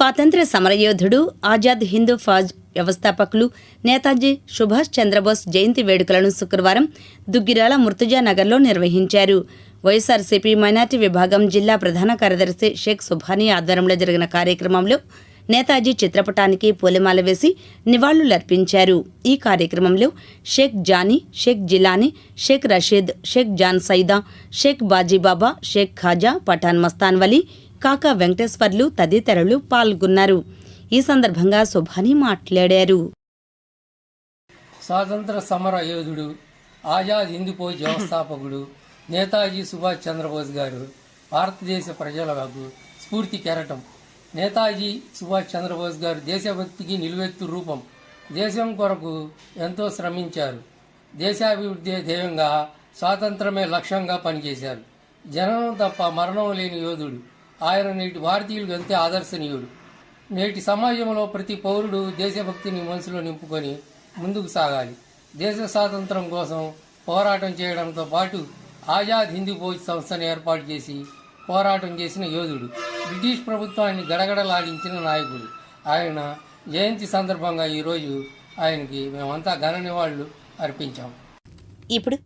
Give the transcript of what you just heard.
స్వాతంత్ర సమరయోధుడు ఆజాద్ హిందూ ఫాజ్ వ్యవస్థాపకులు నేతాజీ సుభాష్ చంద్రబోస్ జయంతి వేడుకలను శుక్రవారం దుగ్గిరాల ముర్తుజా నగర్లో నిర్వహించారు. వైఎస్ఆర్సీపీ మైనార్టీ విభాగం జిల్లా ప్రధాన కార్యదర్శి షేక్ సుభానీ ఆధ్వర్యంలో జరిగిన కార్యక్రమంలో నేతాజీ చిత్రపటానికి పూలమాల వేసి నివాళులర్పించారు. ఈ కార్యక్రమంలో షేక్ జానీ షేక్ జిలానీ షేక్ రషీద్ షేక్ జాన్ సైదా షేక్ బాజీబాబా షేక్ ఖాజా పఠాన్ మస్తాన్ వలీ కాకా వెంకటేశ్వర్లు తదితరులు పాల్గొన్నారు. ఈ సందర్భంగా శుభాని మాట్లాడారు. స్వాతంత్ర సమర యోధుడు ఆజాద్ హిందూ ఫౌజ్ వ్యవస్థాపకుడు నేతాజీ సుభాష్ చంద్రబోస్ గారు భారతదేశ ప్రజలకు స్ఫూర్తి కెరటం. నేతాజీ సుభాష్ చంద్రబోస్ గారు దేశభక్తికి నిలువెత్తు రూపం దేశం కొరకు ఎంతో శ్రమించారు. దేశాభివృద్ధి ధ్యేయంగా స్వాతంత్రమే లక్ష్యంగా పనిచేశారు. జననం తప్ప మరణం లేని యోధుడు ఆయన నేటి భారతీయులకు ఎంతో ఆదర్శనీయుడు. నేటి సమాజంలో ప్రతి పౌరుడు దేశభక్తిని మనసులో నింపుకొని ముందుకు సాగాలి. దేశ స్వాతంత్రం కోసం పోరాటం చేయడంతో పాటు ఆజాద్ హిందూ ఫౌజ్ సంస్థను ఏర్పాటు చేసి పోరాటం చేసిన యోధుడు. బ్రిటిష్ ప్రభుత్వాన్ని గడగడలాడించిన నాయకుడు. ఆయన జయంతి సందర్భంగా ఈరోజు ఆయనకి మేమంతా ఘన నివాళులు అర్పించాం. ఇప్పుడు